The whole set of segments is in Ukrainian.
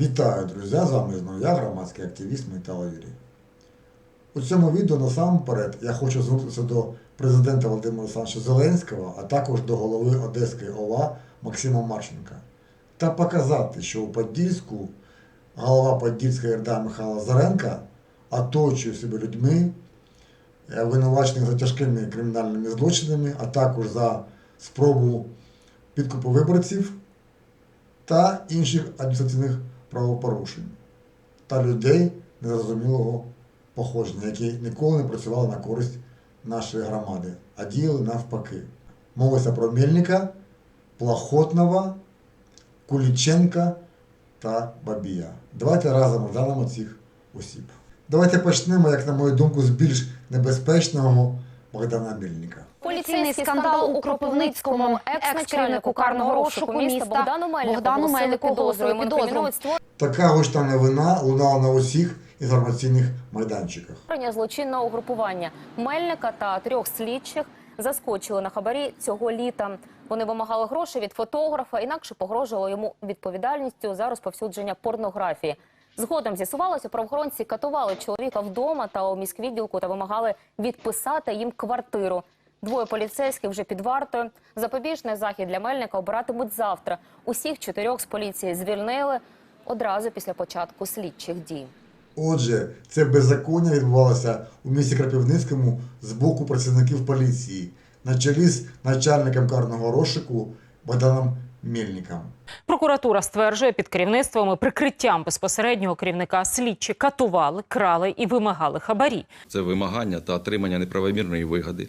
Вітаю, друзі! З вами знову я, громадський активіст Михайло Юрій. У цьому відео насамперед я хочу звернутися до президента Володимира Олександровича Зеленського, а також до голови Одеської ОВА Максима Марченка та показати, що у Подільську голова Подільської РДА Михайла Заренка оточує себе людьми, е, винувачених за тяжкими кримінальними злочинами, а також за спробу підкупу виборців та інших адміністративних правопорушень та людей незрозумілого походження, які ніколи не працювали на користь нашої громади, а діяли навпаки. Мовиться про Мельника, Плахотного, Куліченка та Бабія. Давайте разом розглянемо цих осіб. Давайте почнемо, як на мою думку, з більш небезпечного Богдана Мельника. Поліцейський скандал у Кропивницькому екс-начальнику карного розшуку міста Богдану Мельнику, Богдану Мельнику підозрюємо створення Така гучна новина лунала на усіх інформаційних майданчиках. злочинного угрупування Мельника та трьох слідчих заскочили на хабарі цього літа. Вони вимагали грошей від фотографа, інакше погрожували йому відповідальністю за розповсюдження порнографії. Згодом з'ясувалося, правоохоронці катували чоловіка вдома та у міськвідділку та вимагали відписати їм квартиру. Двоє поліцейських вже під вартою. Запобіжний захід для Мельника обиратимуть завтра. Усіх чотирьох з поліції звільнили одразу після початку слідчих дій. Отже, це беззаконня відбувалося у місті Крапивницькому з боку працівників поліції на чолі з начальником карного розшуку Богданом Мельником. Прокуратура стверджує, під керівництвом і прикриттям безпосереднього керівника слідчі катували, крали і вимагали хабарі. Це вимагання та отримання неправомірної вигоди,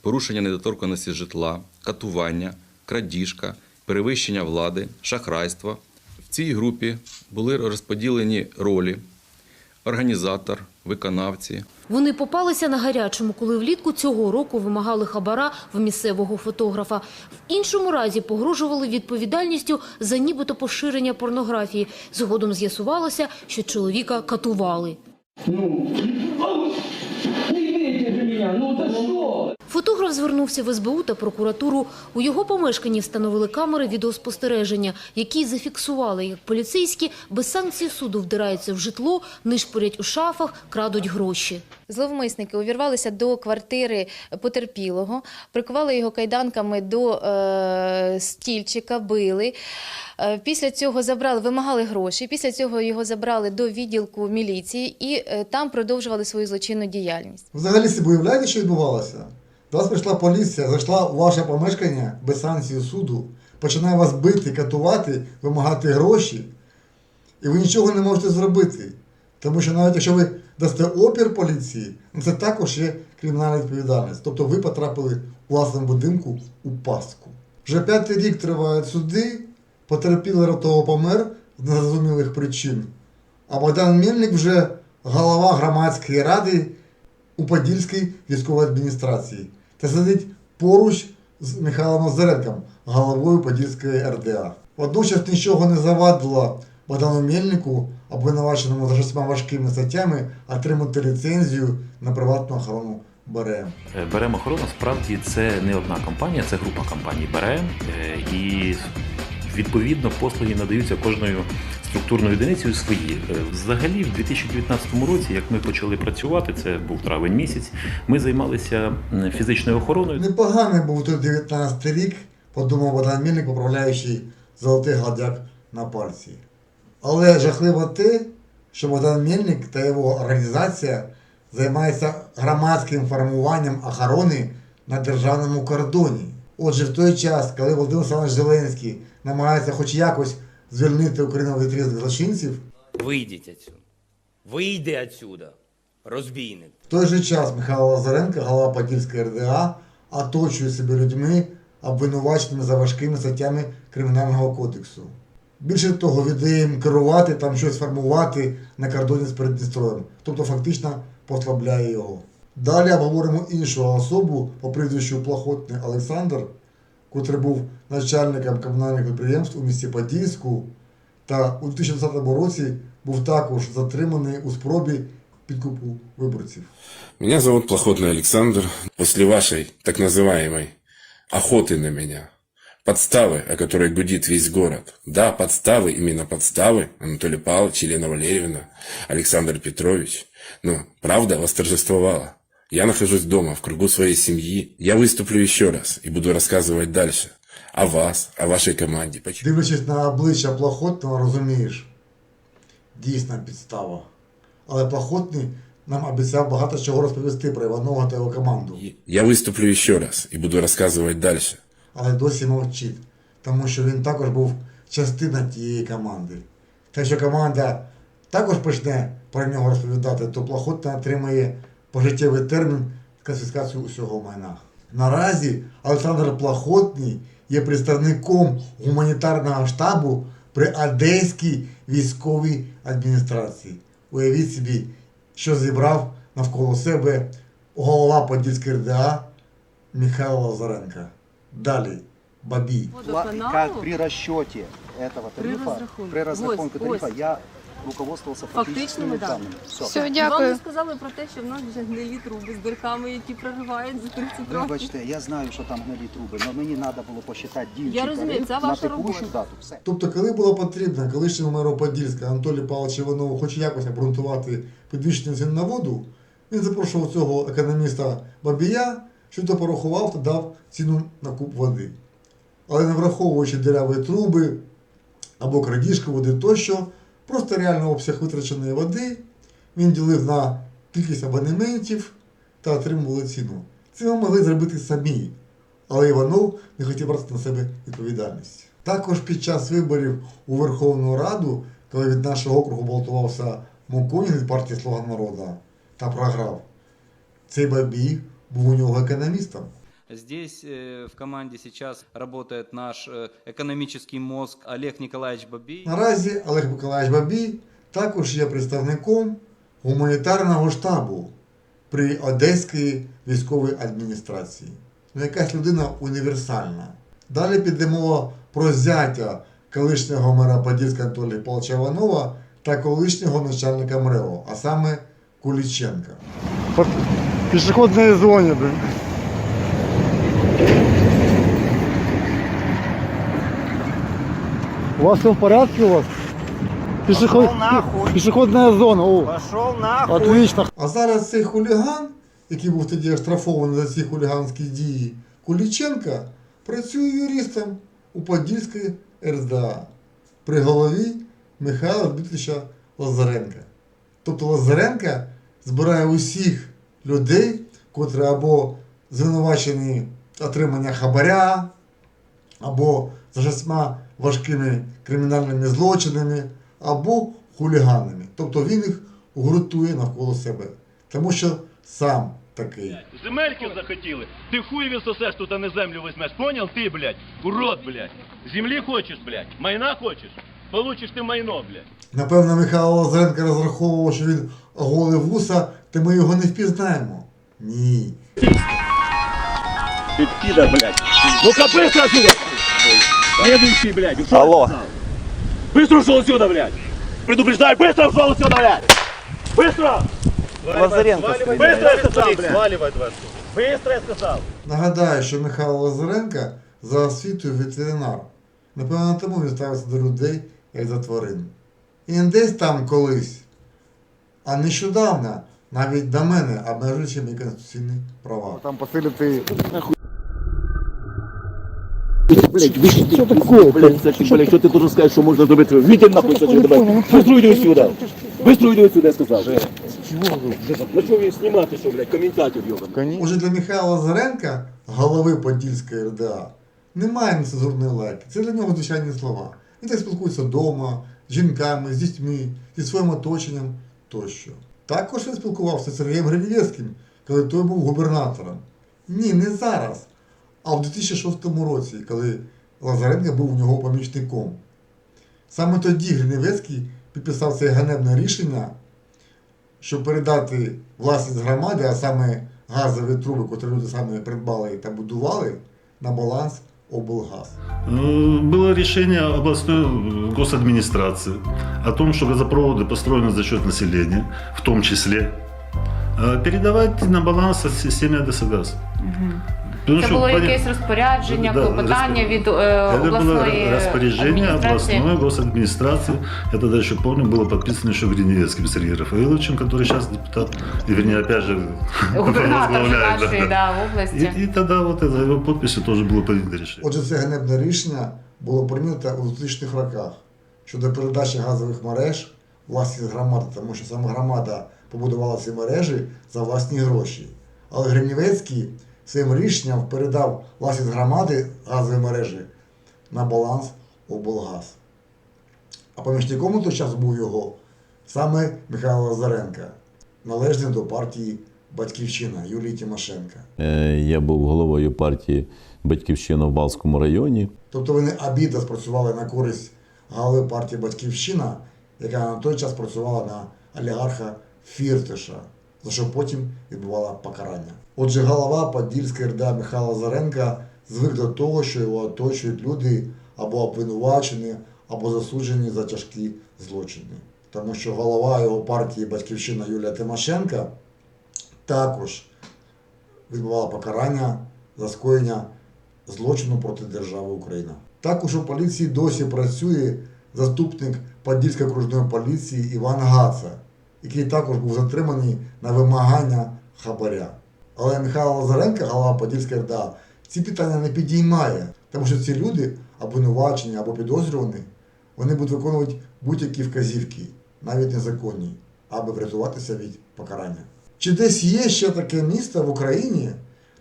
порушення недоторканості житла, катування, крадіжка, перевищення влади, шахрайство. В цій групі були розподілені ролі організатор, виконавці, Вони попалися на гарячому, коли влітку цього року вимагали хабара в місцевого фотографа. В іншому разі погрожували відповідальністю за нібито поширення порнографії. Згодом з'ясувалося, що чоловіка катували. Ну, а, не бейте же меня, ну да что? Фотограф звернувся в СБУ та прокуратуру. У його помешканні встановили камери відеоспостереження, які зафіксували, як поліцейські без санкції суду вдираються в житло, нишпорять у шафах, крадуть гроші. Зловмисники увірвалися до квартири потерпілого, прикували його кайданками до е, стільчика, били. Е, Після цього забрали, вимагали гроші. Після цього його забрали до відділку міліції і е, там продовжували свою злочинну діяльність. Взагалі собі уявляєте, що відбувалося? До вас прийшла поліція, зайшла у ваше помешкання без санкції суду, починає вас бити, катувати, вимагати гроші, і ви нічого не можете зробити. Тому що навіть якщо ви дасте опір поліції, ну це також є кримінальна відповідальність. Тобто ви потрапили у власному будинку у пастку. Вже п'ятий рік тривають суди, потерпілий ротово помер з незрозумілих причин. А Богдан Мельник вже голова громадської ради у Подільській військовій адміністрації та сидить поруч з Михайлом Озеренком, головою Подільської РДА. Водночас нічого не завадило Богдану Мельнику, обвинуваченому за шістьма важкими статтями, отримати ліцензію на приватну охорону БРМ. Е, Берем охорона справді це не одна компанія, це група компаній Берем. Е, І відповідно послуги надаються кожною структурною одиницею свої. Е, Взагалі, в 2019 році, як ми почали працювати, це був травень місяць, ми займалися фізичною охороною. Непоганий був той 19 рік, подумав Богдан Мельник, поправляючи золотий гладяк на пальці. Але жахливо те, що Богдан Мельник та його організація займаються громадським формуванням охорони на державному кордоні. Отже, в той час, коли Володимир Олександрович Зеленський намагається хоч якось звільнити Україну від різних злочинців, Вийдіть отсюда. Вийди отсюда, розбійник. В той же час Михайло Лазаренко, голова Подільської РДА, оточує себе людьми, обвинуваченими за важкими статтями Кримінального кодексу. Більше того, віддає їм керувати, там щось формувати на кордоні з Придністров'ям, тобто фактично послабляє його. Далі обговоримо іншу особу по прізвищу Плохотний Олександр, котрий був начальником комунальних підприємств у місті Подільську, та у 2020 році був також затриманий у спробі підкупу виборців. Меня зовут Плохотный Александр. После вашей так называемой охоты на меня Подставы, о которой гудит весь город. Да, подставы, именно подставы. Анатолий Павлович, Елена Валерьевна, Александр Петрович. Но правда восторжествовала. Я нахожусь дома, в кругу своей семьи. Я выступлю еще раз и буду рассказывать дальше. О вас, о вашей команде. Почему? Дивлячись на обличчя Плохотного, розумієш, дійсна підстава. Але Плохотний нам обіцяв багато чого розповісти про Іванова та його команду. Я выступлю еще раз и буду рассказывать дальше. Але досі мовчить, тому що він також був частина тієї команди. Та якщо команда також почне про нього розповідати, то Плохотна отримає пожиттєвий термін конфіскацію усього майна. Наразі Олександр Плохотний є представником гуманітарного штабу при Одеській військовій адміністрації. Уявіть собі, що зібрав навколо себе голова Подільської РДА Михайло Лазаренко. Далі Бабій. Как при расчете этого тарифа, при разрахунке тарифа, я руководствовался фактическими данными. Все. Все, Вам дякую. не сказали про те, що в нас вже гнилі труби з дирками, які проривають за 30 років. Вибачте, я знаю, що там гнилі труби, але мені треба було посчитати діючий Я розумію, тариф це на ваша текущу робота. дату. Все. Тобто, коли було потрібно колишньому меру Подільська Анатолію Павловичу Іванову хоч якось обґрунтувати підвищення цін на воду, він запрошував цього економіста Бабія, що то порахував та дав ціну на куб води. Але не враховуючи диряві труби або крадіжку води тощо, просто реально обсяг витраченої води він ділив на кількість абонементів та отримували ціну. Це ми могли зробити самі, але Іванов не хотів брати на себе відповідальність. Також під час виборів у Верховну Раду, коли від нашого округу балотувався Моконін від партії Слуга народу та програв, цей бабій був у нього економістом. Здесь э, в команде сейчас работает наш э, экономический мозг Олег Николаевич Бабий. Наразі Олег Миколаївич Бабій також є представником гуманітарного штабу при Одеській військовій адміністрації. Ну, якась людина універсальна. Далі піде мова про зятя колишнього мера Подільська Анатолія Павловича Іванова та колишнього начальника МРЕО, а саме Куліченка. пешеходные зоне, блин. У вас все в порядке у вас? Пешеход... Пешеходная зона, о, Пошел нахуй! отлично. А зараз цей хуліган, який був тоді оштрафований за ці хуліганські дії, Куліченка, працює юристом у Подільській РДА при голові Михайла Дмитровича Лазаренка. Тобто Лазаренка збирає усіх людей, котрі або звинувачені отримання хабаря, або за шістьма важкими кримінальними злочинами, або хуліганами. Тобто він їх гуртує навколо себе. Тому що сам такий. Земельки захотіли. Ти хуй сосеш, тут а не землю візьмеш. Понял? Ти, блядь, урод, блядь. Землі хочеш, блядь? Майна хочеш? Получиш ти майно, блядь. Напевно, Михайло Лазаренко розраховував, що він оголив вуса, та ми його не впізнаємо. Ні. Ты пидор, блядь. Ну-ка быстро отсюда! Следующий, блядь, ушел. Алло. Быстро ушел отсюда, блядь. Предупреждаю, быстро ушел отсюда, блядь. Быстро! Лазаренко Быстро я сказал, блядь. Сваливай, Быстро я сказал. Нагадаю, що Михайло Лазаренко за освітою ветеринар. Напевно, тому він ставиться до людей як до тварин. І не десь там колись, а нещодавно навіть до мене обмежуючи мої конституційні права. Там посыльцы. Блядь, вы что такое, блядь, блядь, что ты должен сказать, что можно добыть? Видите нахуй, зачем давай. Быстро уйди отсюда. Быстро уйди отсюда, я сказал. Ну что вы снимаете, что, блядь, комментатор, ёбаный. Отже, для Михайла Лазаренка, голови Подільської РДА, немає нецензурної лайки. Це для нього звичайні слова. Він так спілкується вдома, з жінками, з дітьми, зі своїм оточенням тощо. Також він спілкувався з Сергієм Гринєвським, коли той був губернатором. Ні, не зараз, а в 2006 році, коли Лазаренко був у нього помічником. Саме тоді Гриневецький підписав це ганебне рішення, щоб передати власність громади, а саме газові труби, котрі люди самі придбали та будували, на баланс облгаз. Было решение областной госадминистрации о том, что газопроводы построены за счет населения, в том числе, э, передавать на баланс системе АДСГАЗ. Ну, Це що, було пані- якесь розпорядження, Да, клопотання розпо- від е, Это обласної было распоряжение адміністрації. областной госадминистрации. Я тогда еще помню, было подписано еще Гриневецким Сергеем Рафаиловичем, который сейчас депутат, и, вернее, опять же, Губернатор возглавляет, нашої да. да, області. И, и тогда вот за его подписью тоже было принято решение. Отже, це ганебне рішення було прийнято у 2000-х роках щодо передачі газових мереж власність громади, тому що саме громада побудувала ці мережі за власні гроші. Але Гринівецький своїм рішенням передав власність громади газові мережі на баланс облгаз. А помічником у той час був його саме Михайло Лазаренко, належний до партії Батьківщина Юлії Тимошенка. Е, Я був головою партії Батьківщина в Балському районі. Тобто вони обідно спрацювали на користь голови партії Батьківщина, яка на той час працювала на олігарха Фіртиша, за що потім відбувала покарання. Отже, голова Подільської РДА Михайла Заренка звик до того, що його оточують люди або обвинувачені, або засуджені за тяжкі злочини. Тому що голова його партії Батьківщина Юлія Тимошенка також відбувала покарання за скоєння злочину проти держави Україна. Також у поліції досі працює заступник Подільської окружної поліції Іван Гаца, який також був затриманий на вимагання хабаря. Але Михайло Лазаренко, голова Подільської РДА, ці питання не підіймає, тому що ці люди, обвинувачені або підозрювані, вони будуть виконувати будь-які вказівки, навіть незаконні, аби врятуватися від покарання. Чи десь є ще таке місто в Україні,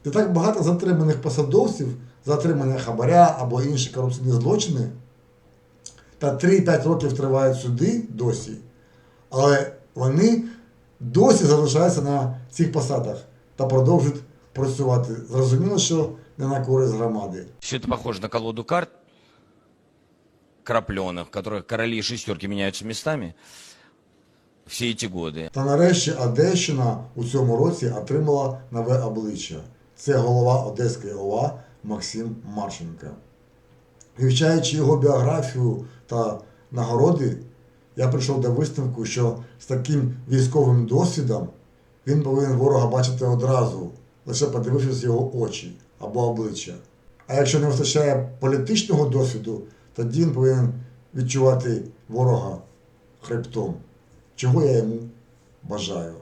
де так багато затриманих посадовців за отримання хабаря або інші корупційні злочини, та 3-5 років тривають суди досі, але вони досі залишаються на цих посадах та продовжують працювати. Зрозуміло, що не на користь громади. Все это похоже на колоду карт крапленых, в которых короли и шестерки меняются местами все эти годы. Та нарешті Одещина у цьому році отримала нове обличчя. Це голова Одеської ОВА Максим Марченко. Вивчаючи його біографію та нагороди, я прийшов до висновку, що з таким військовим досвідом він повинен ворога бачити одразу, лише подивившись його очі або обличчя. А якщо не вистачає політичного досвіду, тоді він повинен відчувати ворога хребтом, чого я йому бажаю.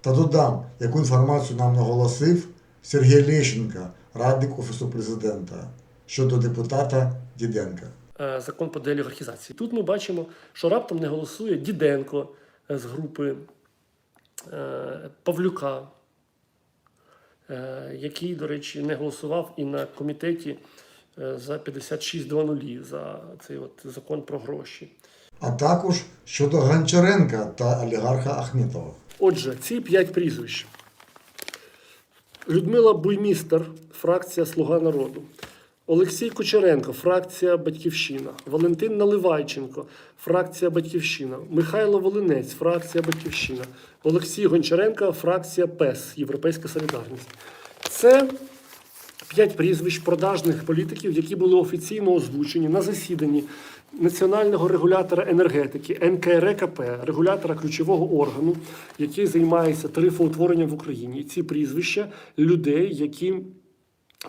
Та додам, яку інформацію нам наголосив Сергій Лещенко, радник Офісу президента, щодо депутата Діденка. Е, закон по деолігархізації. Тут ми бачимо, що раптом не голосує Діденко е, з групи е, Павлюка, який, до речі, не голосував і на комітеті за 56.00, за цей от закон про гроші. А також щодо Гончаренка та олігарха Ахметова. Отже, ці п'ять прізвищ. Людмила Буймістер, фракція Слуга народу. Олексій Кучеренко, фракція Батьківщина. Валентин Наливайченко, фракція Батьківщина. Михайло Волинець, фракція Батьківщина. Олексій Гончаренко, фракція ПЕС, Європейська Солідарність. Це п'ять прізвищ продажних політиків, які були офіційно озвучені на засіданні Національного регулятора енергетики НКРКП, регулятора ключового органу, який займається тарифоутворенням в Україні. Ці прізвища людей, які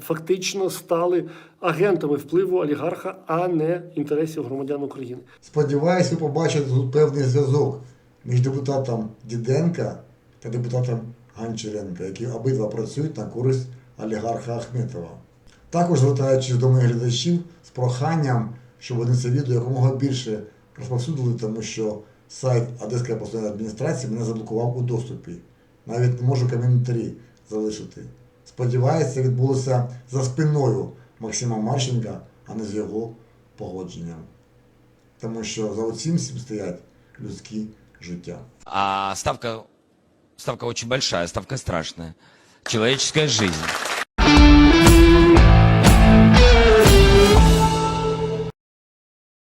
фактично стали агентами впливу олігарха, а не інтересів громадян України. Сподіваюсь, ви побачите тут певний зв'язок між депутатом Діденка та депутатом Гончаренка, які обидва працюють на користь олігарха Ахметова. Також звертаючись до моїх глядачів з проханням, щоб вони це відео якомога більше розповсюдили, тому що сайт Одеської обласної адміністрації мене заблокував у доступі. Навіть не можу коментарі залишити. Сподіваюся, відбулося за спиною Максима Марченка, а не з його погодженням. Тому що за усім всім стоять людські життя. А ставка, ставка очень большая, ставка страшная. Человеческая жизнь.